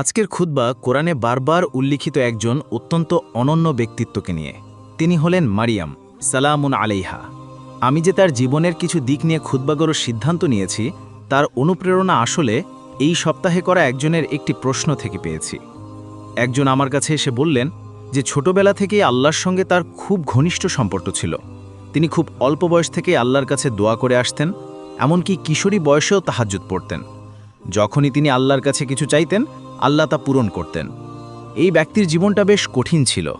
আজকের খুতবা কোরআনে বারবার উল্লিখিত একজন অত্যন্ত অনন্য ব্যক্তিত্বকে নিয়ে। তিনি হলেন মারিয়াম, সালামুন আলাইহা। আমি যে তার জীবনের কিছু দিক নিয়ে গড়ার সিদ্ধান্ত নিয়েছি, তার অনুপ্রেরণা আসলে এই সপ্তাহে করা একজনের একটি প্রশ্ন থেকে পেয়েছি। একজন আমার কাছে এসে বললেন যে ছোটবেলা থেকেই আল্লাহর সঙ্গে তার খুব ঘনিষ্ঠ সম্পর্ক ছিল। তিনি খুব অল্প বয়স থেকেই আল্লাহর কাছে দোয়া করে আসতেন, এমনকি কিশোরী বয়সেও তাহাজ্জুদ পড়তেন। যখনই তিনি আল্লাহর কাছে কিছু চাইতেন আল্লাহ তা পূরণ করতেন। এই ব্যক্তির জীবনটা বেশ কঠিন ছিল।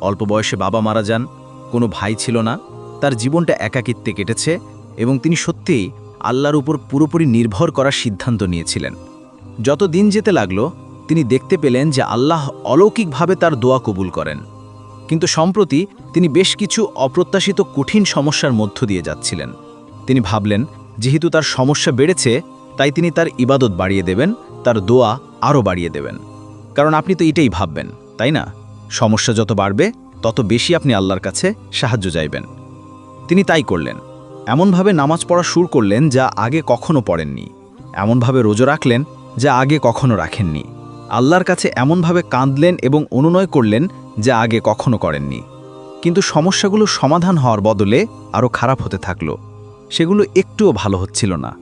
অল্প বয়সে বাবা মারা যান, কোনো ভাই ছিল না, তার জীবনটা একাকিত্বে কেটেছে এবং তিনি সত্যিই আল্লাহর উপর পুরোপুরি নির্ভর করার সিদ্ধান্ত নিয়েছিলেন। যত দিন যেতে লাগল, তিনি দেখতে পেলেন যে আল্লাহ অলৌকিকভাবে তার দোয়া কবুল করেন। কিন্তু সম্প্রতি তিনি বেশ কিছু অপ্রত্যাশিত কঠিন সমস্যার মধ্য দিয়ে যাচ্ছিলেন। তিনি ভাবলেন, যেহেতু তার সমস্যা বেড়েছে, তাই তিনি তার ইবাদত বাড়িয়ে দেবেন, তার দোয়া আরও বাড়িয়ে দেবেন। কারণ আপনি তো এটাই ভাববেন, তাই না? সমস্যা যত বাড়বে, তত বেশি আপনি আল্লাহর কাছে সাহায্য চাইবেন। তিনি তাই করলেন। এমনভাবে নামাজ পড়া শুরু করলেন যা আগে কখনো পড়েননি। এমনভাবে রোজো রাখলেন যা আগে কখনো রাখেননি। আল্লাহর কাছে এমনভাবে কাঁদলেন এবং অনুনয় করলেন যা আগে কখনো করেননি। কিন্তু সমস্যাগুলো সমাধান হওয়ার বদলে আরও খারাপ হতে থাকল। সেগুলো একটুও ভালো হচ্ছিল না।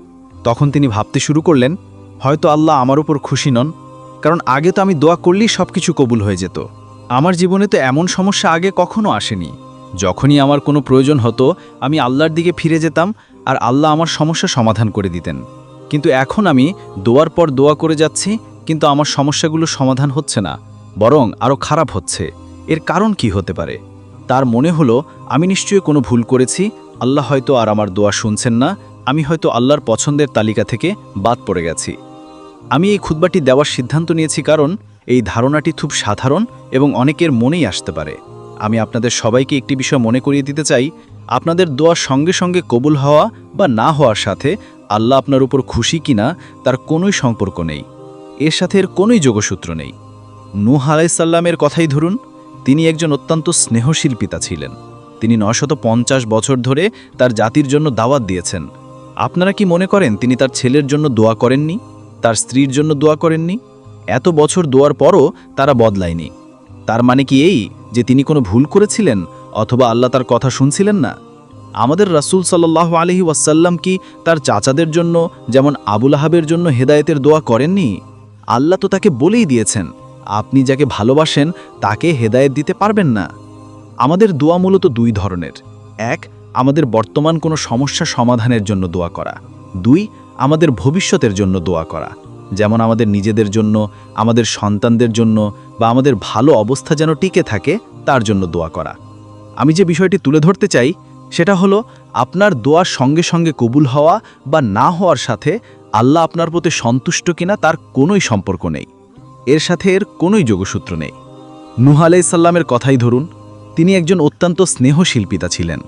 তখন তিনি ভাবতে শুরু করলেন হয়তো আল্লাহ আমার উপর খুশি নন, কারণ আগে তো আমি দোয়া করলেই সব কিছু কবুল হয়ে যেত। আমার জীবনে তো এমন সমস্যা আগে কখনো আসেনি। যখনই আমার কোনো প্রয়োজন হতো, আমি আল্লাহর দিকে ফিরে যেতাম আর আল্লাহ আমার সমস্যা সমাধান করে দিতেন। কিন্তু এখন আমি দোয়ার পর দোয়া করে যাচ্ছি, কিন্তু আমার সমস্যাগুলো সমাধান হচ্ছে না, বরং আরও খারাপ হচ্ছে। এর কারণ কি হতে পারে? তার মনে হলো, আমি নিশ্চয়ই কোনো ভুল করেছি, আল্লাহ হয়তো আর আমার দোয়া শুনছেন না, আমি হয়তো আল্লাহর পছন্দের তালিকা থেকে বাদ পড়ে গেছি। আমি এই খুতবাটি দেওয়ার সিদ্ধান্ত নিয়েছি কারণ এই ধারণাটি খুব সাধারণ এবং অনেকের মনেই আসতে পারে। আমি আপনাদের সবাইকে একটি বিষয় মনে করিয়ে দিতে চাই। আপনাদের দোয়ার সঙ্গে সঙ্গে কবুল হওয়া বা না হওয়ার সাথে আল্লাহ আপনার উপর খুশি কিনা তার কোনোই সম্পর্ক নেই। এর সাথে এর কোনোই যোগসূত্র নেই। নূহ আলাইসাল্লামের কথাই ধরুন, তিনি একজন অত্যন্ত স্নেহশীল পিতা ছিলেন। তিনি নশত পঞ্চাশ বছর ধরে তার জাতির জন্য দাওয়াত দিয়েছেন। আপনারা কি মনে করেন তিনি তার ছেলের জন্য দোয়া করেননি? তার স্ত্রীর জন্য দোয়া করেননি। এত বছর দোয়ার পরও তারা বদলায়নি। তার মানে কি এই যে তিনি কোনো ভুল করেছিলেন অথবা আল্লাহ তার কথা শুনছিলেন না? আমাদের রাসূল সাল্লাহ আলহি ওয়াসাল্লাম কি তার চাচাদের জন্য, যেমন আবুল আহাবের জন্য হেদায়েতের দোয়া করেননি? আল্লাহ তো তাকে বলেই দিয়েছেন, আপনি যাকে ভালোবাসেন তাকে হেদায়েত দিতে পারবেন না। আমাদের দোয়া মূলত দুই ধরনের। এক, আমাদের বর্তমান কোনো সমস্যা সমাধানের জন্য দোয়া করা। দুই আমাদের ভবিষ্যতের জন্য দোয়া করা। যেমন আমাদের নিজেদের জন্য, আমাদের সন্তানদের জন্য বা আমাদের ভালো অবস্থা যেন টিকে থাকে, তার জন্য দোয়া করা। আমি যে বিষয়টি তুলে ধরতে চাই, সেটা হলো আপনার দোয়ার সঙ্গে সঙ্গে কবুল হওয়া বা না হওয়ার সাথে আল্লাহ আপনার প্রতি সন্তুষ্ট কিনা তার কোনোই সম্পর্ক নেই। এর সাথে এর কোনোই যোগসূত্র নেই। নুহ আলাইসাল্লামের কথাই ধরুন, তিনি একজন অত্যন্ত স্নেহশিল্পিতা ছিলেন।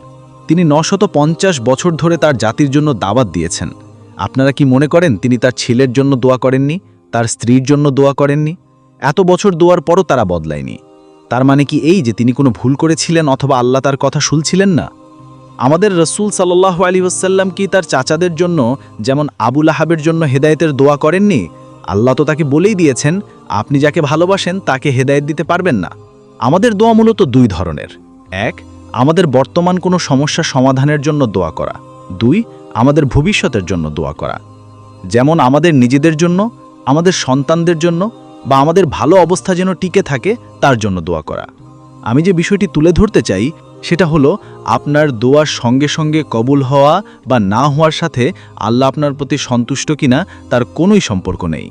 তিনি নশত বছর ধরে তার জাতির জন্য দাওয়াত দিয়েছেন। আপনারা কি মনে করেন তিনি তার ছেলের জন্য দোয়া করেননি, তার স্ত্রীর জন্য দোয়া করেননি? এত বছর দোয়ার পরও তারা বদলায়নি। তার মানে কি এই যে তিনি কোনো ভুল করেছিলেন অথবা আল্লাহ তার কথা শুনছিলেন না? আমাদের রসুল সাল্লাহ আলী ওসাল্লাম কি তার চাচাদের জন্য, যেমন আবুল আহাবের জন্য হেদায়েতের দোয়া করেননি? আল্লাহ তো তাকে বলেই দিয়েছেন, আপনি যাকে ভালোবাসেন তাকে হেদায়েত দিতে পারবেন না। আমাদের দোয়া মূলত দুই ধরনের। এক, আমাদের বর্তমান কোনো সমস্যা সমাধানের জন্য দোয়া করা। দুই আমাদের ভবিষ্যতের জন্য দোয়া করা। যেমন আমাদের নিজেদের জন্য, আমাদের সন্তানদের জন্য, বা আমাদের ভালো অবস্থা যেন টিকে থাকে, তার জন্য দোয়া করা। আমি যে বিষয়টি তুলে ধরতে চাই, সেটা হলো আপনার দোয়ার সঙ্গে সঙ্গে কবুল হওয়া বা না হওয়ার সাথে আল্লাহ আপনার প্রতি সন্তুষ্ট কিনা, তার কোনোই সম্পর্ক নেই।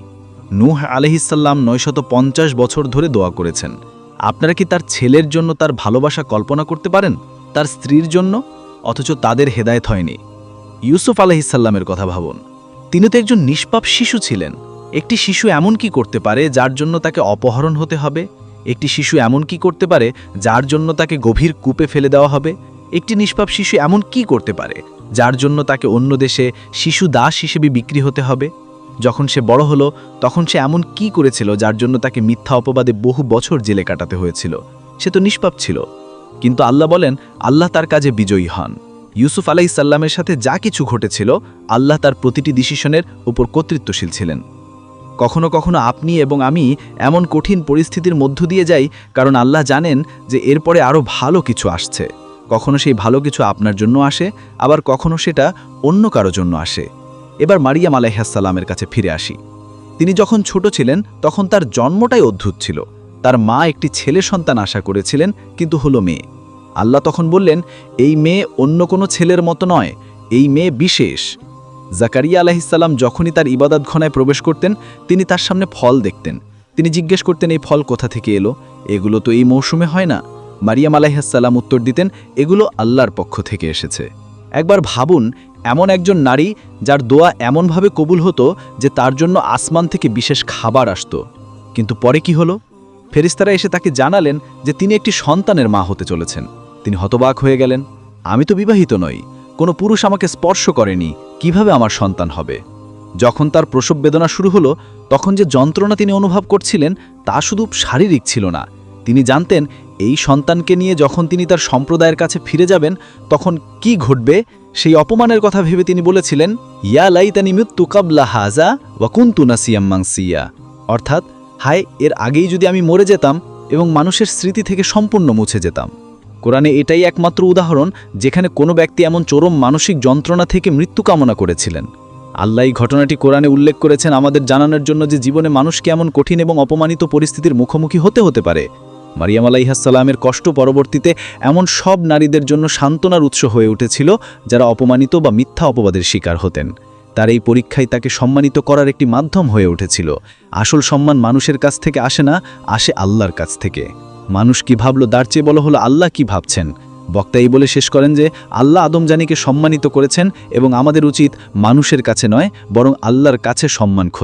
নূহ আলহিসাল্লাম নয়শত পঞ্চাশ বছর ধরে দোয়া করেছেন, আপনারা কি তার ছেলের জন্য তার ভালোবাসা কল্পনা করতে পারেন? তার স্ত্রীর জন্য? অথচ তাদের হেদায়ত হয়নি। ইউসুফ আলহিসাল্লামের কথা ভাবুন। তিনি তো একজন নিষ্পাপ শিশু ছিলেন। একটি শিশু এমন কি করতে পারে যার জন্য তাকে অপহরণ হতে হবে? একটি শিশু এমন কি করতে পারে যার জন্য তাকে গভীর কূপে ফেলে দেওয়া হবে? একটি নিষ্পাপ শিশু এমন কি করতে পারে যার জন্য তাকে অন্য দেশে শিশু দাস হিসেবে বিক্রি হতে হবে? যখন সে বড় হলো, তখন সে এমন কি করেছিল যার জন্য তাকে মিথ্যা অপবাদে বহু বছর জেলে কাটাতে হয়েছিল? সে তো নিষ্পাপ ছিল। কিন্তু আল্লাহ বলেন, আল্লাহ তার কাজে বিজয়ী হন। ইউসুফ আলাইসাল্লামের সাথে যা কিছু ঘটেছিল, আল্লাহ তার প্রতিটি ডিসিশনের উপর কর্তৃত্বশীল ছিলেন। কখনো কখনো আপনি এবং আমি এমন কঠিন পরিস্থিতির মধ্য দিয়ে যাই, কারণ আল্লাহ জানেন যে এরপরে আরও ভালো কিছু আসছে। কখনো সেই ভালো কিছু আপনার জন্য আসে, আবার কখনো সেটা অন্য কারও জন্য আসে। এবার মারিয়াম আলাইহাসাল্লামের কাছে ফিরে আসি। তিনি যখন ছোট ছিলেন, তখন তার জন্মটাই অদ্ভুত ছিল। তার মা একটি ছেলে সন্তান আশা করেছিলেন, কিন্তু হলো মেয়ে। আল্লাহ তখন বললেন, এই মেয়ে অন্য কোনো ছেলের মতো নয়, এই মেয়ে বিশেষ। জাকারিয়া আলাহিসাল্লাম যখনই তার ইবাদতখানায় প্রবেশ করতেন, তিনি তার সামনে ফল দেখতেন। তিনি জিজ্ঞেস করতেন, এই ফল কোথা থেকে এলো? এগুলো তো এই মৌসুমে হয় না? মারিয়াম আলাইহাসাল্লাম উত্তর দিতেন, এগুলো আল্লাহর পক্ষ থেকে এসেছে। একবার ভাবুন, এমন একজন নারী যার দোয়া এমনভাবে কবুল হতো যে তার জন্য আসমান থেকে বিশেষ খাবার আসত। কিন্তু পরে কি হলো? ফেরিস্তারা এসে তাকে জানালেন যে তিনি একটি সন্তানের মা হতে চলেছেন। তিনি হতবাক হয়ে গেলেন, আমি তো বিবাহিত নই, কোনো পুরুষ আমাকে স্পর্শ করেনি, কীভাবে আমার সন্তান হবে? যখন তার প্রসব বেদনা শুরু হলো, তখন যে যন্ত্রণা তিনি অনুভব করছিলেন, তা শুধু শারীরিক ছিল না। তিনি জানতেন, এই সন্তানকে নিয়ে যখন তিনি তার সম্প্রদায়ের কাছে ফিরে যাবেন, তখন কি ঘটবে? সেই অপমানের কথা ভেবে তিনি বলেছিলেন, ইয়া লাইতানি মৃত্যু কাবলা হাজা ওয়াকুন্তু নাসিয়াম মাংসিয়া অর্থাৎ, হায়, এর আগেই যদি আমি মরে যেতাম এবং মানুষের স্মৃতি থেকে সম্পূর্ণ মুছে যেতাম। কোরআনে এটাই একমাত্র উদাহরণ যেখানে কোনো ব্যক্তি এমন চরম মানসিক যন্ত্রণা থেকে মৃত্যু কামনা করেছিলেন। আল্লাহ এই ঘটনাটি কোরআনে উল্লেখ করেছেন আমাদের জানানোর জন্য যে জীবনে মানুষকে এমন কঠিন এবং অপমানিত পরিস্থিতির মুখোমুখি হতে হতে পারে। মারিয়াম আলাইহাসাল্লামের কষ্ট পরবর্তীতে এমন সব নারীদের জন্য সান্ত্বনার উৎস হয়ে উঠেছিল যারা অপমানিত বা মিথ্যা অপবাদের শিকার হতেন। তার এই পরীক্ষায় তাকে সম্মানিত করার একটি মাধ্যম হয়ে উঠেছিল। আসল সম্মান মানুষের কাছ থেকে আসে না, আসে আল্লাহর কাছ থেকে। মানুষ কি ভাবল, তার চেয়ে বলো হলো আল্লাহ কি ভাবছেন? বক্তা এই বলে শেষ করেন যে, আল্লাহ আদমজানিকে সম্মানিত করেছেন এবং আমাদের উচিত মানুষের কাছে নয়, বরং আল্লাহর কাছে সম্মান খোঁজা।